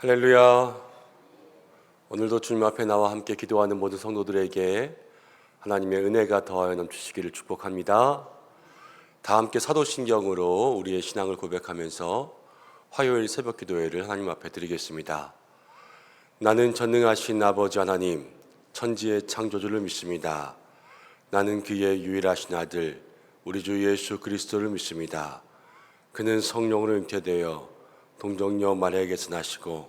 할렐루야. 오늘도 주님 앞에 나와 함께 기도하는 모든 성도들에게 하나님의 은혜가 더하여 넘치시기를 축복합니다. 다 함께 사도신경으로 우리의 신앙을 고백하면서 화요일 새벽 기도회를 하나님 앞에 드리겠습니다. 나는 전능하신 아버지 하나님, 천지의 창조주를 믿습니다. 나는 그의 유일하신 아들, 우리 주 예수 그리스도를 믿습니다. 그는 성령으로 잉태되어 동정녀 마리아에게서 나시고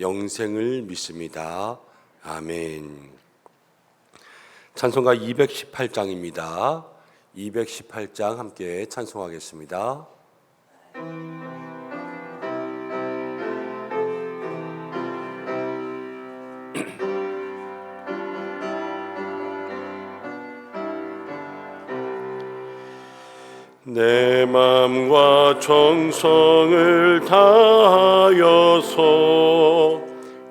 영생을 믿습니다. 아멘. 찬송가 218장입니다. 218장 함께 찬송하겠습니다. 내 마음과 정성을 다하여서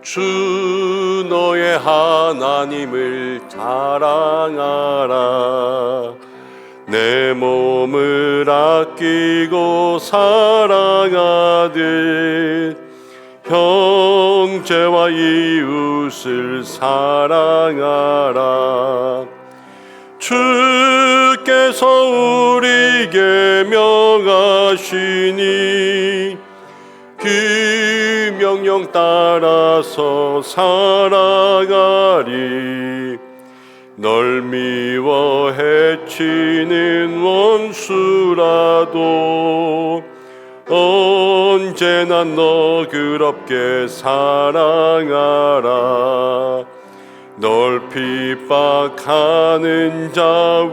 주 너의 하나님을 자랑하라. 내 몸을 아끼고 사랑하듯 형제와 이웃을 사랑하라. 주 께서 우리에게 명하시니 그 명령 따라서 살아가리. 널 미워 해치는 원수라도 언제나 너 그럽게 사랑하라 널 핍박하는 자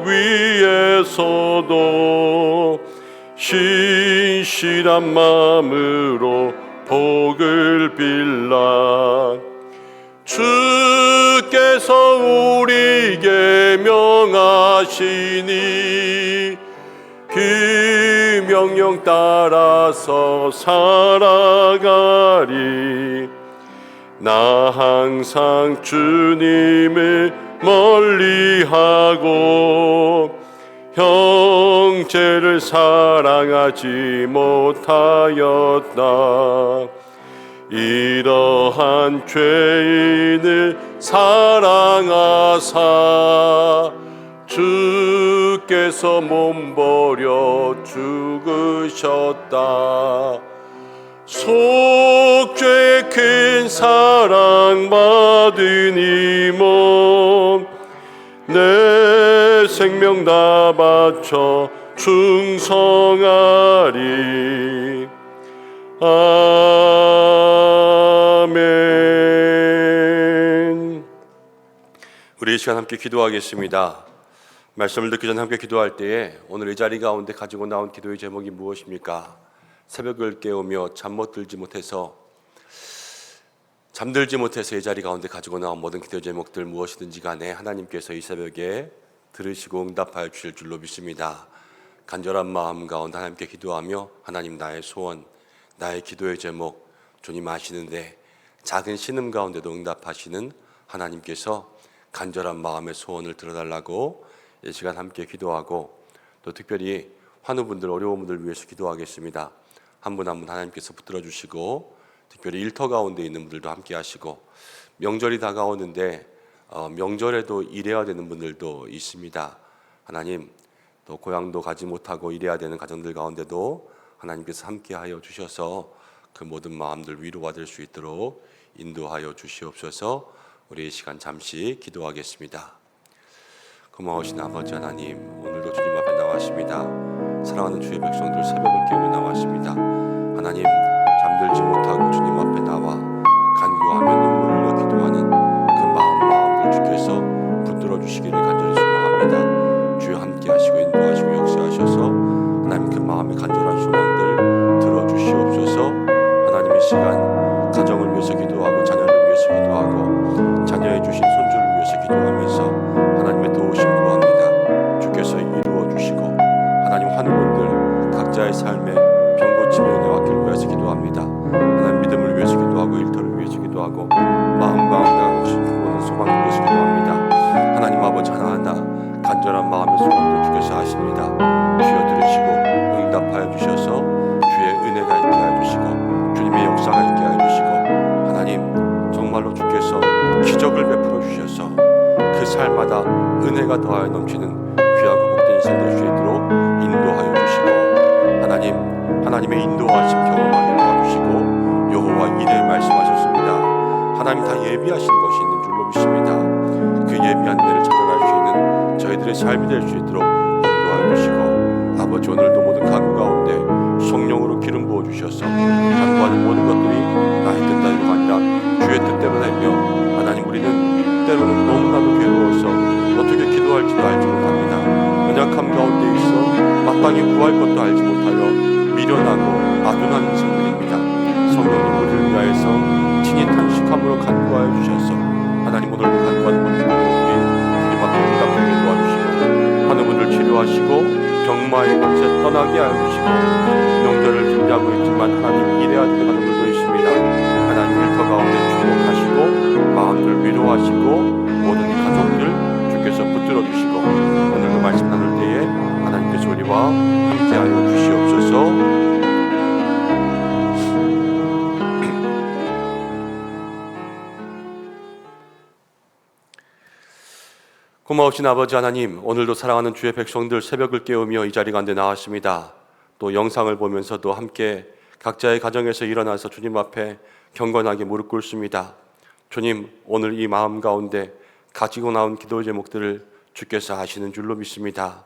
위에서도 신실한 마음으로 복을 빌라. 주께서 우리에게 명하시니 그 명령 따라서 살아가리 나 항상 주님을 멀리하고 형제를 사랑하지 못하였다. 이러한 죄인을 사랑하사 주께서 몸버려 죽으셨다. 속죄의 큰 사랑 받은 이몸. 내 생명 다 바쳐 충성하리. 아멘. 우리 이 시간 함께 기도하겠습니다. 말씀을 듣기 전 함께 기도할 때에 오늘 이 자리 가운데 가지고 나온 기도의 제목이 무엇입니까? 새벽을 깨우며 잠 못 들지 못해서 잠들지 못해서 이 자리 가운데 가지고 나온 모든 기도 제목들 무엇이든지 간에 하나님께서 이 새벽에 들으시고 응답하여 주실 줄로 믿습니다. 간절한 마음 가운데 하나님께 기도하며 하나님 나의 소원, 나의 기도의 제목 주님 아시는데 작은 신음 가운데도 응답하시는 하나님께서 간절한 마음의 소원을 들어달라고 이 시간 함께 기도하고 또 특별히 환우분들 어려운 분들 위해서 기도하겠습니다. 한 분 한 분 하나님께서 붙들어 주시고 특별히 일터 가운데 있는 분들도 함께 하시고 명절이 다가오는데 어, 명절에도 일해야 되는 분들도 있습니다. 하나님 또 고향도 가지 못하고 일해야 되는 가정들 가운데도 하나님께서 함께하여 주셔서 그 모든 마음들 위로받을 수 있도록 인도하여 주시옵소서. 우리 이 시간 잠시 기도하겠습니다. 고마우신 아버지 하나님 오늘도 주님 앞에 나왔습니다. 사랑하는 주의 백성들 새벽을 깨우며 나왔습니다. 하나님 잠들지 못하고 주님 앞에 나와 간구하며 눈물을 흘려 기도하는 그 마음 마음을 주께서 붙들어 주시기를 간절히 소망합니다. 주여 함께 하시고 인도하시고 역사하셔서 하나님 그 마음의 간절한 소망들 들어 주시옵소서. 하나님 이 시간 삶마다 은혜가 더하여 넘치는 귀하고 복된 인생 될 수 있도록 인도하여 주시고 하나님 하나님의 인도하심 경험하게 도와주시고 여호와 이래 말씀하셨습니다. 하나님 다 예비하신 것이 있는 줄로 믿습니다. 그 예비한 데를 찾아갈 수 있는 저희들의 삶이 될 수 있도록 인도하여 주시고 아버지 오늘도 모든 가구 가운데 성령으로 기름 부어 주셔서 간구하는 모든 것들이 나의 뜻 마땅히 구할 것도 알지 못하여 미련하고 아둔한 인생들입니다. 성령님 우리를 위하여서 친히 탄식함으로 간구하여 주셔서 하나님 오늘도 간구하는 모든 분들이 주님 앞에 응답되게 도와주시고 하는 분들 치료하시고 병마의 권세 떠나게 하여 주시고 명절을 준비하고 있지만 하나님 일해야 되는 분들도 있습니다. 하나님 일터 가운데 축복하시고 마음들 위로하시고 우리와 함께하여 주시옵소서. 고마우신 아버지 하나님, 오늘도 사랑하는 주의 백성들 새벽을 깨우며 이 자리 가운데 나왔습니다. 또 영상을 보면서도 함께 각자의 가정에서 일어나서 주님 앞에 경건하게 무릎 꿇습니다. 주님, 오늘 이 마음 가운데 가지고 나온 기도 제목들을 주께서 아시는 줄로 믿습니다.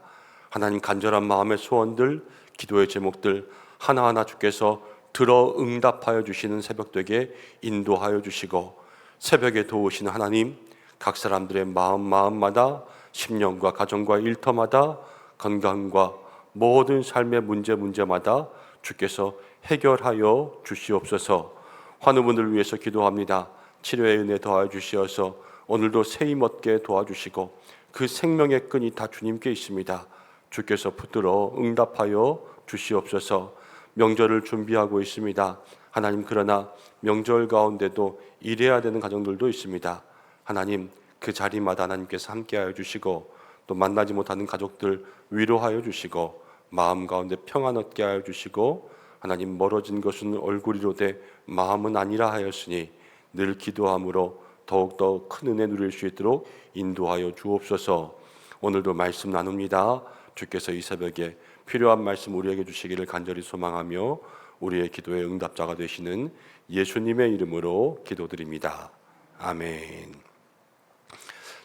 하나님 간절한 마음의 소원들, 기도의 제목들 하나하나 주께서 들어 응답하여 주시는 새벽 되게 인도하여 주시고 새벽에 도우시는 하나님 각 사람들의 마음 마음마다 심령과 가정과 일터마다 건강과 모든 삶의 문제 문제마다 주께서 해결하여 주시옵소서. 환우분들 위해서 기도합니다. 치료의 은혜 더하여 주시어서 오늘도 세임 얻게 도와주시고 그 생명의 끈이 다 주님께 있습니다. 주께서 붙들어 응답하여 주시옵소서. 명절을 준비하고 있습니다. 하나님 그러나 명절 가운데도 일해야 되는 가정들도 있습니다. 하나님 그 자리마다 하나님께서 함께하여 주시고 또 만나지 못하는 가족들 위로하여 주시고 마음 가운데 평안 얻게 하여 주시고 하나님 멀어진 것은 얼굴이로되 마음은 아니라 하였으니 늘 기도함으로 더욱더 큰 은혜 누릴 수 있도록 인도하여 주옵소서. 오늘도 말씀 나눕니다. 주께서 이 새벽에 필요한 말씀 우리에게 주시기를 간절히 소망하며 우리의 기도의 응답자가 되시는 예수님의 이름으로 기도드립니다. 아멘.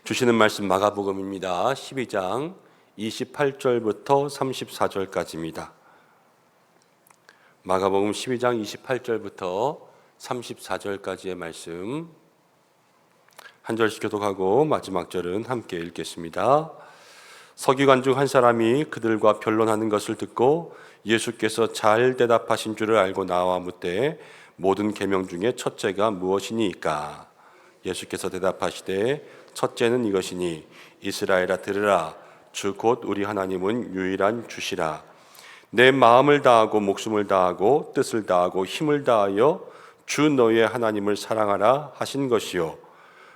주시는 말씀 마가복음입니다. 12장 28절부터 34절까지입니다. 마가복음 12장 28절부터 34절까지의 말씀 한 절씩 교독하고 마지막 절은 함께 읽겠습니다. 서기관 중 한 사람이 그들과 변론하는 것을 듣고 예수께서 잘 대답하신 줄을 알고 나와 묻되 모든 계명 중에 첫째가 무엇이니까? 예수께서 대답하시되 첫째는 이것이니 이스라엘아 들으라. 주 곧 우리 하나님은 유일한 주시라. 내 마음을 다하고 목숨을 다하고 뜻을 다하고 힘을 다하여 주 너의 하나님을 사랑하라 하신 것이요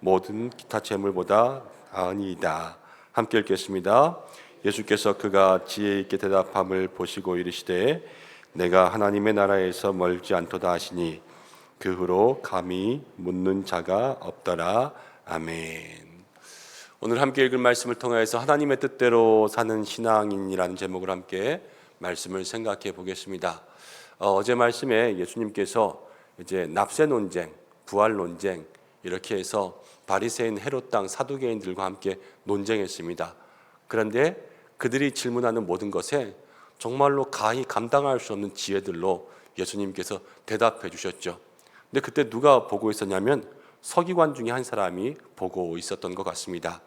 모든 기타 제물보다 나으니이다. 함께 읽겠습니다. 예수께서 그가 지혜 있게 대답함을 보시고 이르시되 내가 하나님의 나라에서 멀지 않도다 하시니 그 후로 감히 묻는 자가 없더라. 아멘. 오늘 함께 읽을 말씀을 통해서 하나님의 뜻대로 사는 신앙인이라는 제목을 함께 말씀을 생각해 보겠습니다. 어, 제 말씀에 예수님께서 이제 납세 논쟁, 부활 논쟁 이렇게 해서 바리새인 헤롯 당 사두개인들과 함께 논쟁했습니다. 그런데 그들이 질문하는 모든 것에 정말로 가히 감당할 수 없는 지혜들로 예수님께서 대답해 주셨죠. 근데 그때 누가 보고 있었냐면 서기관 중에 한 사람이 보고 있었던 것 같습니다.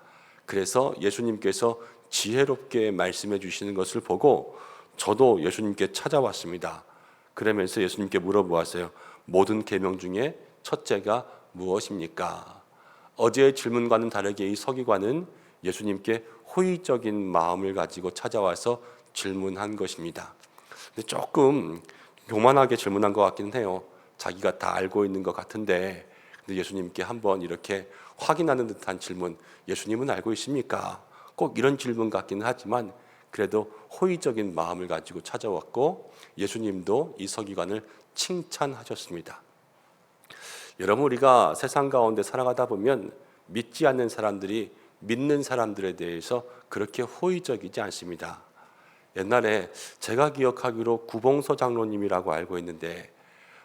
그래서 예수님께서 지혜롭게 말씀해 주시는 것을 보고 저도 예수님께 찾아왔습니다. 그러면서 예수님께 물어보았어요. 모든 계명 중에 첫째가 무엇입니까? 어제의 질문과는 다르게 이 서기관은 예수님께 호의적인 마음을 가지고 찾아와서 질문한 것입니다. 근데 조금 교만하게 질문한 것 같기는 해요. 자기가 다 알고 있는 것 같은데, 근데 예수님께 한번 이렇게 확인하는 듯한 질문, 예수님은 알고 있습니까? 꼭 이런 질문 같기는 하지만 그래도 호의적인 마음을 가지고 찾아왔고 예수님도 이 서기관을 칭찬하셨습니다. 여러분 우리가 세상 가운데 살아가다 보면 믿지 않는 사람들이 믿는 사람들에 대해서 그렇게 호의적이지 않습니다. 옛날에 제가 기억하기로 구봉서 장로님이라고 알고 있는데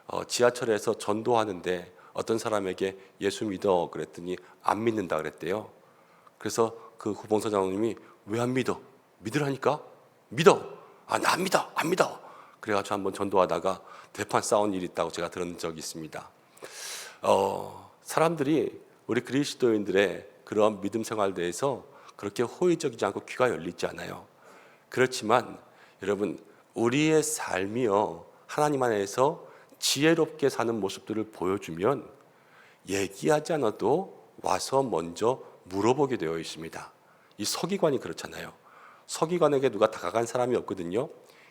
어, 지하철에서 전도하는데 어떤 사람에게 예수 믿어 그랬더니 안 믿는다 그랬대요. 그래서 그 구봉서 장로님이 왜 안 믿어? 믿으라니까? 믿어. 아, 나 안 믿어. 안 믿어. 그래가지고 한번 전도하다가 대판 싸운 일이 있다고 제가 들은 적이 있습니다. 어, 사람들이 우리 그리스도인들의 그런 믿음 생활에 대해서 그렇게 호의적이지 않고 귀가 열리지 않아요. 그렇지만 여러분 우리의 삶이요 하나님 안에서 지혜롭게 사는 모습들을 보여주면 얘기하지 않아도 와서 먼저 물어보게 되어 있습니다. 이 서기관이 그렇잖아요. 서기관에게 누가 다가간 사람이 없거든요.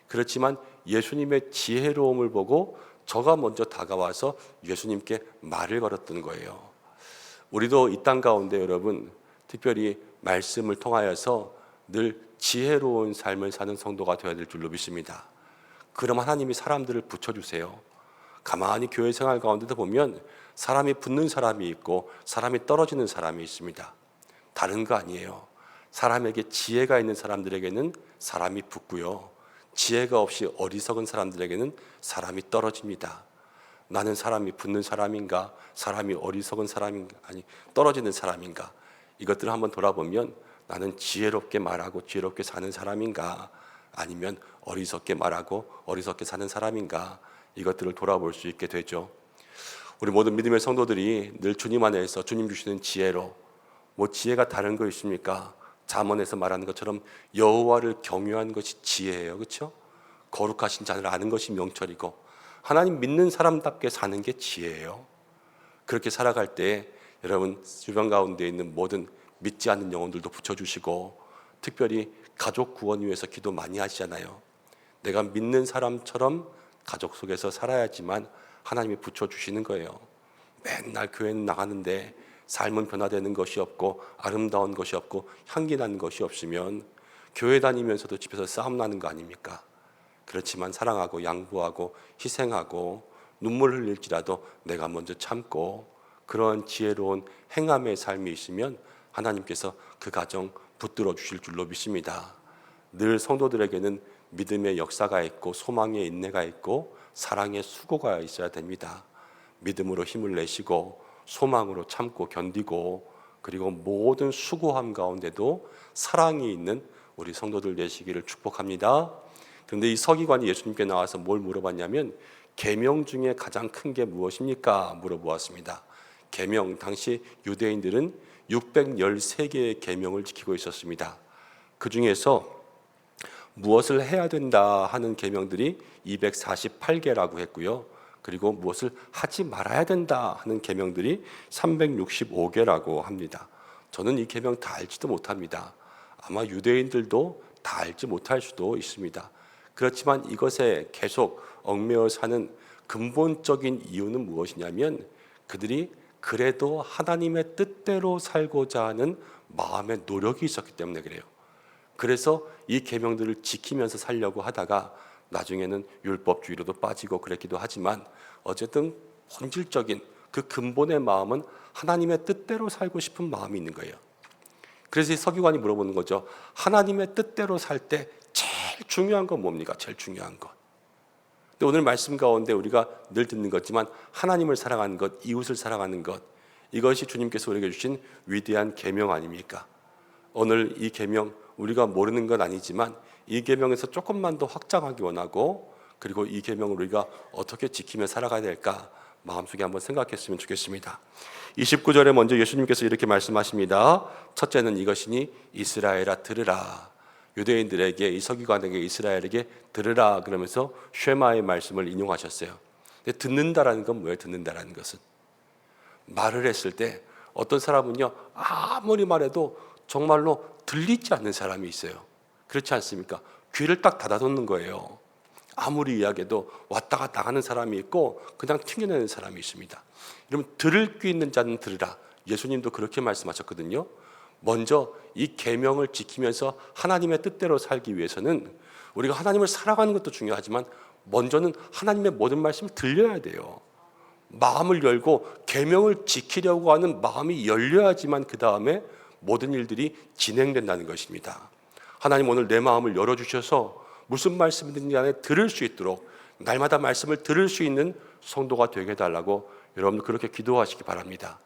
그렇지만 예수님의 지혜로움을 보고 저가 먼저 다가와서 예수님께 말을 걸었던 거예요. 우리도 이 땅 가운데 여러분 특별히 말씀을 통하여서 늘 지혜로운 삶을 사는 성도가 되어야 될 줄로 믿습니다. 그럼 하나님이 사람들을 붙여주세요. 가만히 교회 생활 가운데도 보면 사람이 붙는 사람이 있고 사람이 떨어지는 사람이 있습니다. 다른 거 아니에요. 사람에게 지혜가 있는 사람들에게는 사람이 붙고요. 지혜가 없이 어리석은 사람들에게는 사람이 떨어집니다. 나는 사람이 붙는 사람인가? 사람이 어리석은 사람인가? 아니, 떨어지는 사람인가? 이것들을 한번 돌아보면 나는 지혜롭게 말하고 지혜롭게 사는 사람인가? 아니면 어리석게 말하고 어리석게 사는 사람인가? 이것들을 돌아볼 수 있게 되죠. 우리 모든 믿음의 성도들이 늘 주님 안에서 주님 주시는 지혜로 뭐 지혜가 다른 거 있습니까? 잠언에서 말하는 것처럼 여호와를 경유한 것이 지혜예요. 그렇죠? 거룩하신 자를 아는 것이 명철이고 하나님 믿는 사람답게 사는 게 지혜예요. 그렇게 살아갈 때 여러분 주변 가운데 있는 모든 믿지 않는 영혼들도 붙여주시고 특별히 가족 구원 위해서 기도 많이 하시잖아요. 내가 믿는 사람처럼 가족 속에서 살아야지만 하나님이 붙여주시는 거예요. 맨날 교회는 나가는데 삶은 변화되는 것이 없고 아름다운 것이 없고 향기 나는 것이 없으면 교회 다니면서도 집에서 싸움 나는 거 아닙니까? 그렇지만 사랑하고 양보하고 희생하고 눈물 흘릴지라도 내가 먼저 참고 그런 지혜로운 행함의 삶이 있으면 하나님께서 그 가정 붙들어 주실 줄로 믿습니다. 늘 성도들에게는 믿음의 역사가 있고 소망의 인내가 있고 사랑의 수고가 있어야 됩니다. 믿음으로 힘을 내시고 소망으로 참고 견디고 그리고 모든 수고함 가운데도 사랑이 있는 우리 성도들 되시기를 축복합니다. 그런데 이 서기관이 예수님께 나와서 뭘 물어봤냐면 계명 중에 가장 큰 게 무엇입니까? 물어보았습니다. 계명 당시 유대인들은 613개의 계명을 지키고 있었습니다. 그 중에서 무엇을 해야 된다 하는 계명들이 248개라고 했고요. 그리고 무엇을 하지 말아야 된다 하는 계명들이 365개라고 합니다. 저는 이 계명 다 알지도 못합니다. 아마 유대인들도 다 알지 못할 수도 있습니다. 그렇지만 이것에 계속 얽매여 사는 근본적인 이유는 무엇이냐면 그들이 그래도 하나님의 뜻대로 살고자 하는 마음의 노력이 있었기 때문에 그래요. 그래서 이 계명들을 지키면서 살려고 하다가 나중에는 율법주의로도 빠지고 그랬기도 하지만 어쨌든 본질적인 그 근본의 마음은 하나님의 뜻대로 살고 싶은 마음이 있는 거예요. 그래서 이 서기관이 물어보는 거죠. 하나님의 뜻대로 살 때 제일 중요한 건 뭡니까? 제일 중요한 것. 근데 오늘 말씀 가운데 우리가 늘 듣는 거지만 하나님을 사랑하는 것, 이웃을 사랑하는 것 이것이 주님께서 우리에게 주신 위대한 계명 아닙니까? 오늘 이 계명 우리가 모르는 건 아니지만 이 계명에서 조금만 더 확장하기 원하고 그리고 이 계명을 우리가 어떻게 지키며 살아가야 될까 마음속에 한번 생각했으면 좋겠습니다. 29절에 먼저 예수님께서 이렇게 말씀하십니다. 첫째는 이것이니 이스라엘아 들으라. 유대인들에게 이 서기관에게 이스라엘에게 들으라 그러면서 쉐마의 말씀을 인용하셨어요. 근데 듣는다라는 건 뭐예요? 듣는다라는 것은 말을 했을 때 어떤 사람은요 아무리 말해도 정말로 들리지 않는 사람이 있어요. 그렇지 않습니까? 귀를 딱 닫아놓는 거예요. 아무리 이야기해도 왔다 갔다 하는 사람이 있고 그냥 튕겨내는 사람이 있습니다. 여러분 들을 귀 있는 자는 들으라. 예수님도 그렇게 말씀하셨거든요. 먼저 이 계명을 지키면서 하나님의 뜻대로 살기 위해서는 우리가 하나님을 사랑하는 것도 중요하지만 먼저는 하나님의 모든 말씀을 들려야 돼요. 마음을 열고 계명을 지키려고 하는 마음이 열려야지만 그 다음에 모든 일들이 진행된다는 것입니다. 하나님 오늘 내 마음을 열어 주셔서 무슨 말씀이든지 간에 들을 수 있도록 날마다 말씀을 들을 수 있는 성도가 되게 해달라고 여러분들 그렇게 기도하시기 바랍니다.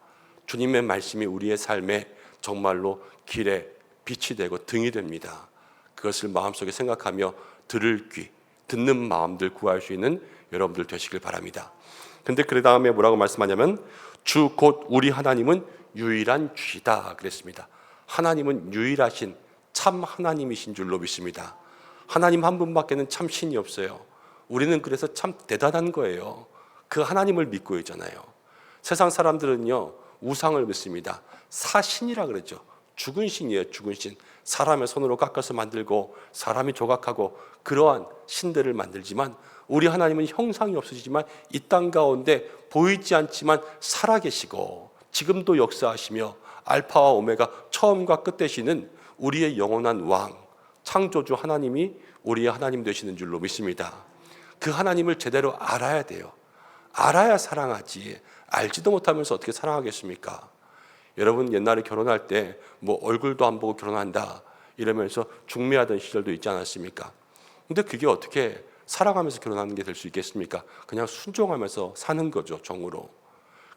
주님의 말씀이 우리의 삶에 정말로 길에 빛이 되고 등이 됩니다. 그것을 마음속에 생각하며 들을 귀, 듣는 마음들 구할 수 있는 여러분들 되시길 바랍니다. 근데 그 다음에 뭐라고 말씀하냐면 주 곧 우리 하나님은 유일한 주이다 그랬습니다. 하나님은 유일하신 참 하나님이신 줄로 믿습니다. 하나님 한 분밖에는 참 신이 없어요. 우리는 그래서 참 대단한 거예요. 그 하나님을 믿고 있잖아요. 세상 사람들은요 우상을 믿습니다. 사신이라 그러죠. 죽은 신이에요. 죽은 신. 사람의 손으로 깎아서 만들고 사람이 조각하고 그러한 신들을 만들지만 우리 하나님은 형상이 없으시지만 이 땅 가운데 보이지 않지만 살아계시고 지금도 역사하시며 알파와 오메가 처음과 끝 되시는 우리의 영원한 왕 창조주 하나님이 우리의 하나님 되시는 줄로 믿습니다. 그 하나님을 제대로 알아야 돼요. 알아야 사랑하지. 알지도 못하면서 어떻게 사랑하겠습니까? 여러분 옛날에 결혼할 때 뭐 얼굴도 안 보고 결혼한다 이러면서 중매하던 시절도 있지 않았습니까? 근데 그게 어떻게 살아가면서 결혼하는 게 될 수 있겠습니까? 그냥 순종하면서 사는 거죠, 정으로.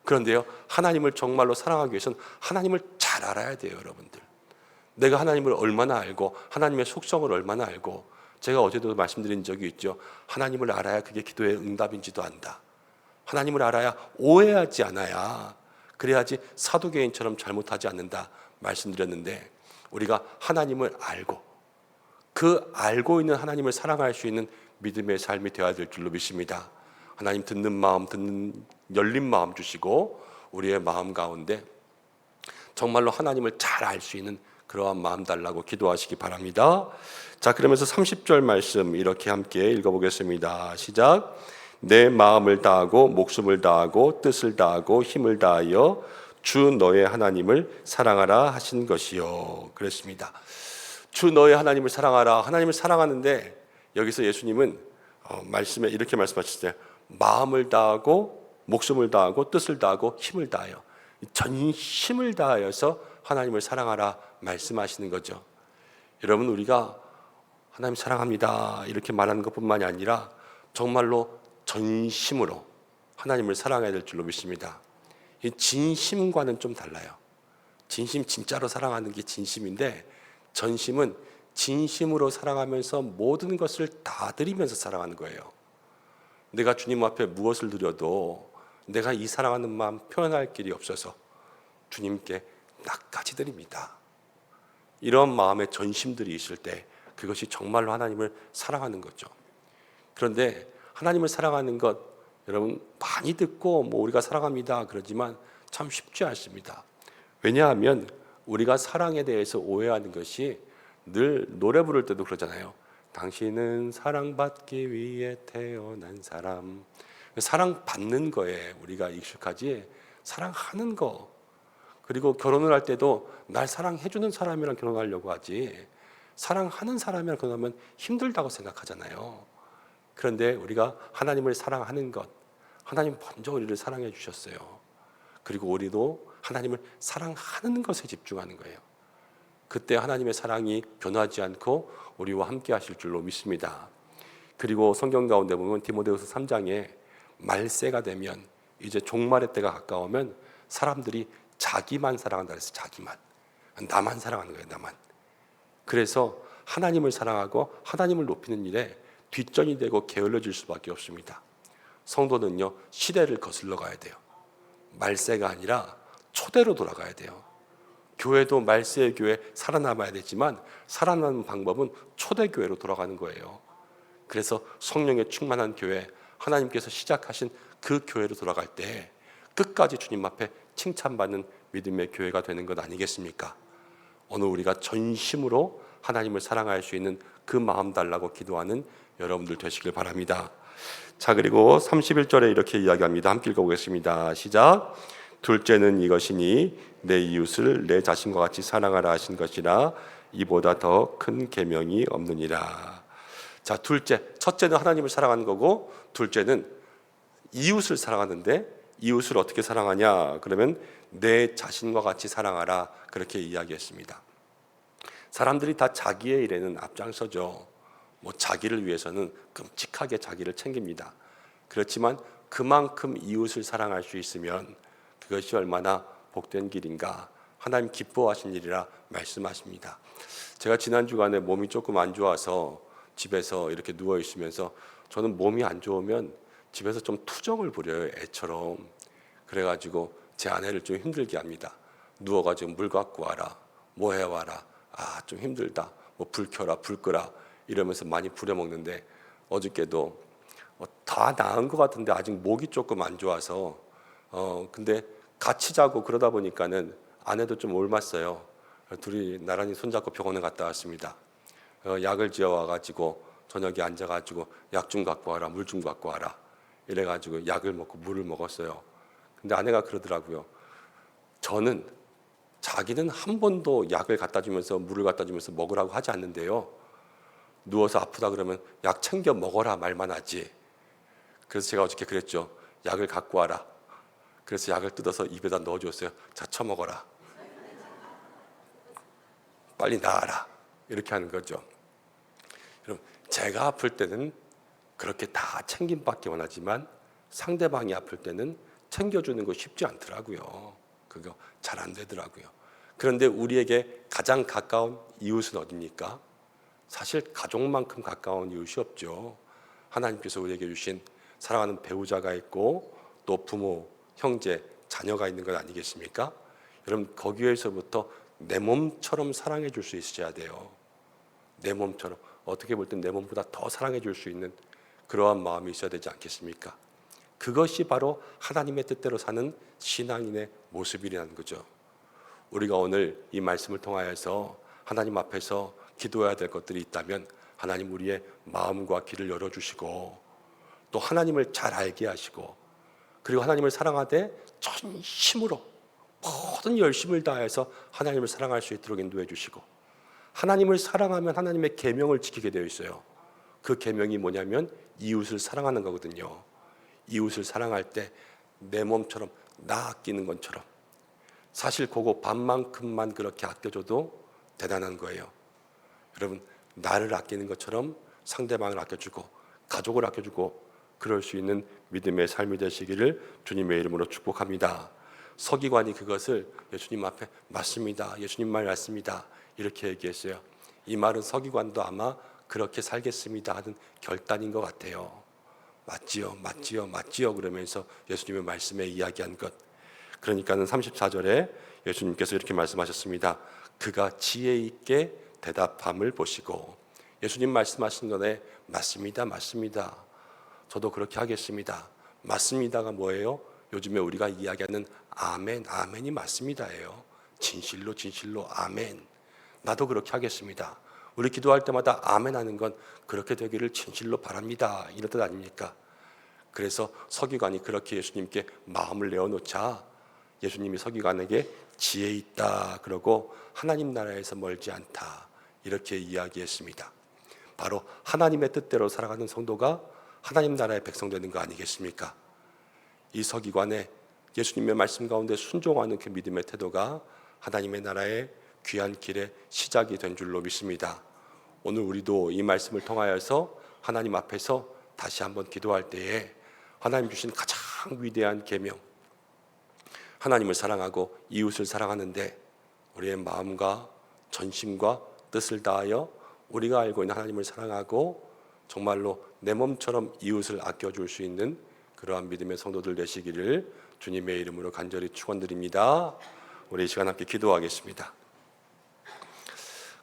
그런데요, 하나님을 정말로 사랑하기 위해서는 하나님을 잘 알아야 돼요, 여러분들. 내가 하나님을 얼마나 알고, 하나님의 속성을 얼마나 알고, 제가 어제도 말씀드린 적이 있죠. 하나님을 알아야 그게 기도의 응답인지도 안다. 하나님을 알아야 오해하지 않아야, 그래야지 사도개인처럼 잘못하지 않는다. 말씀드렸는데, 우리가 하나님을 알고, 그 알고 있는 하나님을 사랑할 수 있는 믿음의 삶이 되어야 될 줄로 믿습니다. 하나님 듣는 마음, 듣는 열린 마음 주시고 우리의 마음 가운데 정말로 하나님을 잘 알 수 있는 그러한 마음 달라고 기도하시기 바랍니다. 자, 그러면서 30절 말씀 이렇게 함께 읽어보겠습니다. 시작. 내 마음을 다하고 목숨을 다하고 뜻을 다하고 힘을 다하여 주 너의 하나님을 사랑하라 하신 것이요. 그랬습니다. 주 너의 하나님을 사랑하라. 하나님을 사랑하는데 여기서 예수님은 어, 말씀에 이렇게 말씀하셨어요. 마음을 다하고 목숨을 다하고 뜻을 다하고 힘을 다하여 전심을 다하여서 하나님을 사랑하라 말씀하시는 거죠. 여러분 우리가 하나님 사랑합니다 이렇게 말하는 것뿐만이 아니라 정말로 전심으로 하나님을 사랑해야 될 줄로 믿습니다. 이 진심과는 좀 달라요. 진심 진짜로 사랑하는 게 진심인데 전심은 진심으로 사랑하면서 모든 것을 다 드리면서 사랑하는 거예요. 내가 주님 앞에 무엇을 드려도 내가 이 사랑하는 마음 표현할 길이 없어서 주님께 나까지 드립니다. 이런 마음의 전심들이 있을 때 그것이 정말로 하나님을 사랑하는 거죠. 그런데 하나님을 사랑하는 것 여러분 많이 듣고 뭐 우리가 사랑합니다 그러지만 참 쉽지 않습니다. 왜냐하면 우리가 사랑에 대해서 오해하는 것이 늘 노래 부를 때도 그러잖아요. 당신은 사랑받기 위해 태어난 사람. 사랑받는 거에 우리가 익숙하지 사랑하는 거. 그리고 결혼을 할 때도 날 사랑해주는 사람이랑 결혼하려고 하지 사랑하는 사람이랑 결혼하면 힘들다고 생각하잖아요. 그런데 우리가 하나님을 사랑하는 것, 하나님 먼저 우리를 사랑해 주셨어요. 그리고 우리도 하나님을 사랑하는 것에 집중하는 거예요. 그때 하나님의 사랑이 변하지 않고 우리와 함께 하실 줄로 믿습니다. 그리고 성경 가운데 보면 디모데후서 3장에 말세가 되면 이제 종말의 때가 가까우면 사람들이 자기만 사랑한다 그래서 자기만 나만 사랑하는 거예요 나만 그래서 하나님을 사랑하고 하나님을 높이는 일에 뒷전이 되고 게을러질 수밖에 없습니다. 성도는요 시대를 거슬러 가야 돼요. 말세가 아니라 초대로 돌아가야 돼요. 교회도 말세의 교회 살아남아야 되지만 살아남는 방법은 초대 교회로 돌아가는 거예요. 그래서 성령의 충만한 교회 하나님께서 시작하신 그 교회로 돌아갈 때 끝까지 주님 앞에 칭찬받는 믿음의 교회가 되는 것 아니겠습니까? 오늘 우리가 전심으로 하나님을 사랑할 수 있는 그 마음 달라고 기도하는 여러분들 되시길 바랍니다. 자 그리고 31절에 이렇게 이야기합니다. 함께 읽어보겠습니다. 시작. 둘째는 이것이니 내 이웃을 내 자신과 같이 사랑하라 하신 것이라 이보다 더 큰 계명이 없느니라. 자 둘째, 첫째는 하나님을 사랑하는 거고 둘째는 이웃을 사랑하는데 이웃을 어떻게 사랑하냐? 그러면 내 자신과 같이 사랑하라 그렇게 이야기했습니다. 사람들이 다 자기의 일에는 앞장서죠. 뭐 자기를 위해서는 끔찍하게 자기를 챙깁니다. 그렇지만 그만큼 이웃을 사랑할 수 있으면 그것이 얼마나 복된 길인가 하나님 기뻐하신 일이라 말씀하십니다. 제가 지난 주간에 몸이 조금 안 좋아서 집에서 이렇게 누워 있으면서 저는 몸이 안 좋으면 집에서 좀 투정을 부려요 애처럼. 그래가지고 제 아내를 좀 힘들게 합니다. 누워가지고 물 갖고 와라, 뭐 해와라, 아 좀 힘들다, 뭐 불 켜라, 불 끄라. 이러면서 많이 부려먹는데 어저께도 어, 다 나은 것 같은데 아직 목이 조금 안 좋아서. 어 근데 같이 자고 그러다 보니까는 아내도 좀 옮았어요. 둘이 나란히 손잡고 병원에 갔다 왔습니다. 어, 약을 지어 와가지고 저녁에 앉아가지고 약 좀 갖고 와라, 물 좀 갖고 와라 이래가지고 약을 먹고 물을 먹었어요. 근데 아내가 그러더라고요. 저는 자기는 한 번도 약을 갖다 주면서 물을 갖다 주면서 먹으라고 하지 않는데요. 누워서 아프다 그러면 약 챙겨 먹어라 말만 하지. 그래서 제가 어저께 그랬죠. 약을 갖고 와라. 그래서 약을 뜯어서 입에다 넣어줬어요. 자, 처먹어라. 빨리 나아라. 이렇게 하는 거죠. 여러분, 제가 아플 때는 그렇게 다 챙김받기 원하지만 상대방이 아플 때는 챙겨주는 거 쉽지 않더라고요. 그거 잘 안 되더라고요. 그런데 우리에게 가장 가까운 이웃은 어디입니까? 사실 가족만큼 가까운 이웃이 없죠. 하나님께서 우리에게 주신 사랑하는 배우자가 있고 또 부모, 형제, 자녀가 있는 것 아니겠습니까? 여러분 거기에서부터 내 몸처럼 사랑해 줄 수 있어야 돼요. 내 몸처럼 어떻게 볼 땐 내 몸보다 더 사랑해 줄 수 있는 그러한 마음이 있어야 되지 않겠습니까? 그것이 바로 하나님의 뜻대로 사는 신앙인의 모습이라는 거죠. 우리가 오늘 이 말씀을 통하여서 하나님 앞에서 기도해야 될 것들이 있다면 하나님 우리의 마음과 귀를 열어주시고 또 하나님을 잘 알게 하시고 그리고 하나님을 사랑하되 전심으로 모든 열심을 다해서 하나님을 사랑할 수 있도록 인도해 주시고 하나님을 사랑하면 하나님의 계명을 지키게 되어 있어요. 그 계명이 뭐냐면 이웃을 사랑하는 거거든요. 이웃을 사랑할 때 내 몸처럼 나 아끼는 것처럼 사실 그거 반만큼만 그렇게 아껴줘도 대단한 거예요. 여러분 나를 아끼는 것처럼 상대방을 아껴주고 가족을 아껴주고 그럴 수 있는 믿음의 삶이 되시기를 주님의 이름으로 축복합니다. 서기관이 그것을 예수님 앞에 맞습니다. 예수님 말 맞습니다. 이렇게 얘기했어요. 이 말은 서기관도 아마 그렇게 살겠습니다 하는 결단인 것 같아요. 맞지요, 맞지요, 맞지요 그러면서 예수님의 말씀에 이야기한 것. 그러니까는 34절에 예수님께서 이렇게 말씀하셨습니다. 그가 지혜 있게 대답함을 보시고 예수님 말씀하신 거네 맞습니다, 맞습니다. 저도 그렇게 하겠습니다. 맞습니다가 뭐예요? 요즘에 우리가 이야기하는 아멘, 아멘이 맞습니다예요. 진실로, 진실로 아멘. 나도 그렇게 하겠습니다. 우리 기도할 때마다 아멘 하는 건 그렇게 되기를 진실로 바랍니다. 이런 뜻 아닙니까? 그래서 서기관이 그렇게 예수님께 마음을 내어놓자 예수님이 서기관에게 지혜 있다 그러고 하나님 나라에서 멀지 않다 이렇게 이야기했습니다. 바로 하나님의 뜻대로 살아가는 성도가 하나님 나라의 백성 되는 거 아니겠습니까? 이 서기관의 예수님의 말씀 가운데 순종하는 그 믿음의 태도가 하나님의 나라의 귀한 길의 시작이 된 줄로 믿습니다. 오늘 우리도 이 말씀을 통하여서 하나님 앞에서 다시 한번 기도할 때에 하나님 주신 가장 위대한 계명 하나님을 사랑하고 이웃을 사랑하는데 우리의 마음과 전심과 뜻을 다하여 우리가 알고 있는 하나님을 사랑하고 정말로 내 몸처럼 이웃을 아껴줄 수 있는 그러한 믿음의 성도들 되시기를 주님의 이름으로 간절히 축원드립니다. 우리 이 시간 함께 기도하겠습니다.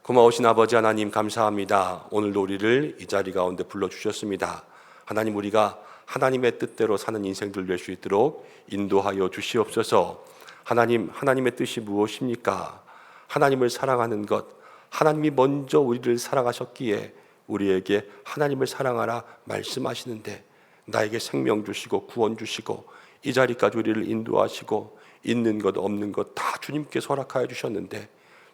고마우신 아버지 하나님 감사합니다. 오늘도 우리를 이 자리 가운데 불러 주셨습니다. 하나님 우리가 하나님의 뜻대로 사는 인생들 될 수 있도록 인도하여 주시옵소서. 하나님 하나님의 뜻이 무엇입니까? 하나님을 사랑하는 것. 하나님이 먼저 우리를 사랑하셨기에 우리에게 하나님을 사랑하라 말씀하시는데 나에게 생명 주시고 구원 주시고 이 자리까지 우리를 인도하시고 있는 것 없는 것 다 주님께서 허락하여 주셨는데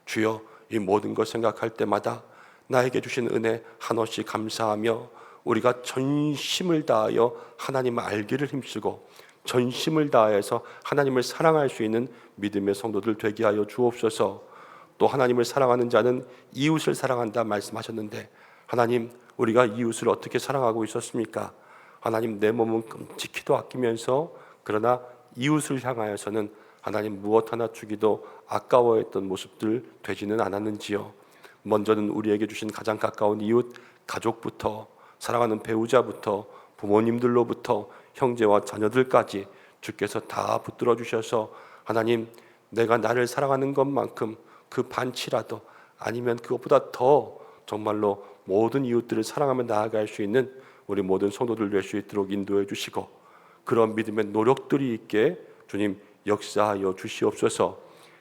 주여 이 모든 것 생각할 때마다 나에게 주신 은혜 한없이 감사하며 우리가 전심을 다하여 하나님을 알기를 힘쓰고 전심을 다해서 하나님을 사랑할 수 있는 믿음의 성도들 되게 하여 주옵소서. 또 하나님을 사랑하는 자는 이웃을 사랑한다 말씀하셨는데 하나님 우리가 이웃을 어떻게 사랑하고 있었습니까? 하나님 내 몸은 끔찍히도 아끼면서 그러나 이웃을 향하여서는 하나님 무엇 하나 주기도 아까워했던 모습들 되지는 않았는지요. 먼저는 우리에게 주신 가장 가까운 이웃 가족부터 사랑하는 배우자부터 부모님들로부터 형제와 자녀들까지 주께서 다 붙들어 주셔서 하나님 내가 나를 사랑하는 것만큼 그 반치라도 아니면 그것보다 더 정말로 모든 이웃들을 사랑하며 나아갈 수 있는 우리 모든 성도들 될 수 있도록 인도해 주시고 그런 믿음의 노력들이 있게 주님 역사하여 주시옵소서.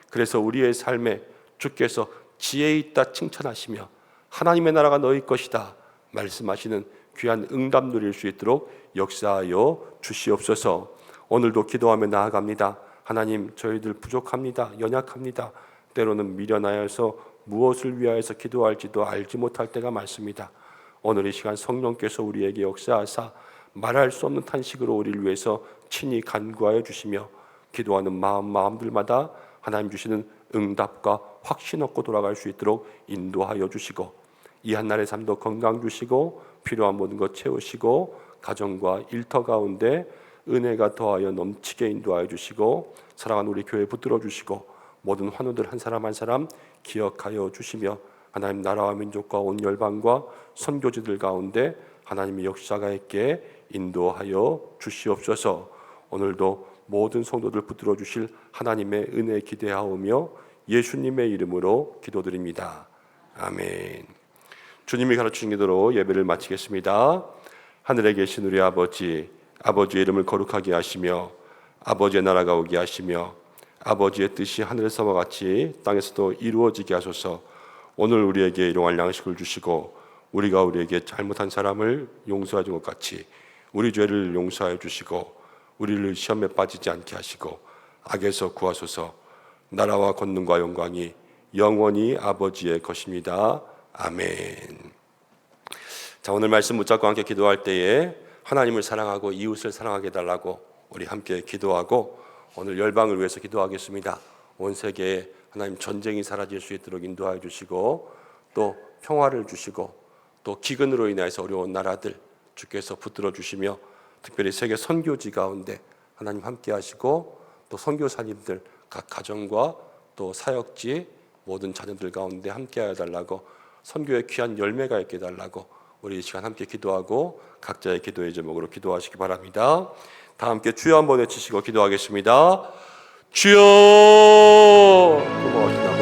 그래서 우리의 삶에 주께서 지혜 있다 칭찬하시며 하나님의 나라가 너희 것이다 말씀하시는 귀한 응답 누릴 수 있도록 역사하여 주시옵소서. 오늘도 기도하며 나아갑니다. 하나님 저희들 부족합니다. 연약합니다. 때로는 미련하여서 무엇을 위하여서 기도할지도 알지 못할 때가 많습니다. 오늘 이 시간 성령께서 우리에게 역사하사 말할 수 없는 탄식으로 우리를 위해서 친히 간구하여 주시며 기도하는 마음 마음들마다 하나님 주시는 응답과 확신 얻고 돌아갈 수 있도록 인도하여 주시고 이 한날의 삶도 건강 주시고 필요한 모든 것 채우시고 가정과 일터 가운데 은혜가 더하여 넘치게 인도하여 주시고 사랑하는 우리 교회 붙들어 주시고 모든 환우들 한 사람 한 사람 기억하여 주시며 하나님 나라와 민족과 온 열방과 선교지들 가운데 하나님의 역사가 있게 인도하여 주시옵소서. 오늘도 모든 성도들 붙들어 주실 하나님의 은혜 기대하오며 예수님의 이름으로 기도드립니다. 아멘. 주님이 가르치신 기도로 예배를 마치겠습니다. 하늘에 계신 우리 아버지, 아버지의 이름을 거룩하게 하시며 아버지의 나라가 오게 하시며 아버지의 뜻이 하늘에서와 같이 땅에서도 이루어지게 하소서. 오늘 우리에게 일용할 양식을 주시고 우리가 우리에게 잘못한 사람을 용서하는 것 같이 우리 죄를 용서하여 주시고 우리를 시험에 빠지지 않게 하시고 악에서 구하소서. 나라와 권능과 영광이 영원히 아버지의 것입니다. 아멘. 자 오늘 말씀 붙잡고 함께 기도할 때에 하나님을 사랑하고 이웃을 사랑하게 달라고 우리 함께 기도하고 오늘 열방을 위해서 기도하겠습니다. 온 세계에 하나님 전쟁이 사라질 수 있도록 인도하여 주시고 또 평화를 주시고 또 기근으로 인해서 어려운 나라들 주께서 붙들어 주시며 특별히 세계 선교지 가운데 하나님 함께 하시고 또 선교사님들 각 가정과 또 사역지 모든 자녀들 가운데 함께 하여 달라고 선교의 귀한 열매가 있게 달라고 우리 이 시간 함께 기도하고 각자의 기도의 제목으로 기도하시기 바랍니다. 다 함께 주여 한번 외치시고 기도하겠습니다. 주여 고마우시다.